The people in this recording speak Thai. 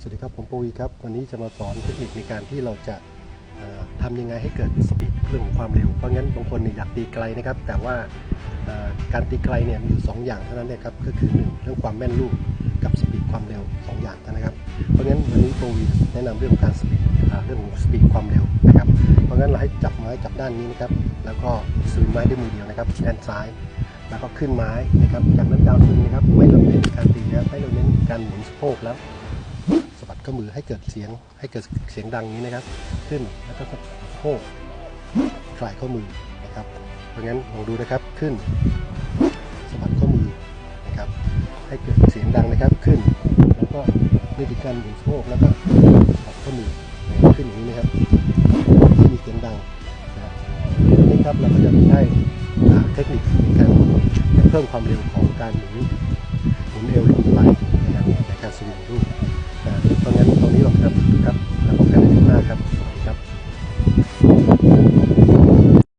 สวัสดีครับ ผมปวีครับ วันนี้จะมาสอนเทคนิคในการที่เราจะเอ่อทำยังไงให้เกิดสปีดเรื่องของความเร็ว เพราะงั้นบางคนอยากตีไกลนะครับ แต่ว่าการตีไกลเนี่ยมีอยู่สองอย่างเท่านั้นเองครับ ก็คือหนึ่งเรื่องความแม่นลูกกับสปีดความเร็วสองอย่างนั้นครับ เพราะงั้นวันนี้ปวีแนะนำเรื่องการสปีดเรื่องของสปีดความเร็วนะครับ เพราะงั้นเราให้จับไม้จับด้านนี้นะครับ แล้วก็สวิงไม้ด้วยมือเดียวนะครับด้านซ้ายแล้วก็ขึ้นไม้นะครับ จากนั้นดาวน์สวิงนะครับ ไม่เราเน้นการตีนะไม่เราเน้นการหมุนสะโพกแล้ว บัดข้อมือให้เกิดเสียงให้เกิดเสียงดังนี้นะครับ ขึ้นแล้วก็สะโพกคลายข้อมือนะครับเพราะงั้นลองดูนะครับขึ้นสะบัดข้อมือนะครับ ให้เกิดเสียงดังนะครับขึ้น แล้วก็นี่คือการหมุนสะโพกแล้วก็สะบัดข้อมือขึ้นอย่างนี้นะครับที่มีเสียงดังนะนี่ครับเราก็จะใช้เทคนิคในการเพิ่มความเร็วของการหมุนหมุนเอวลง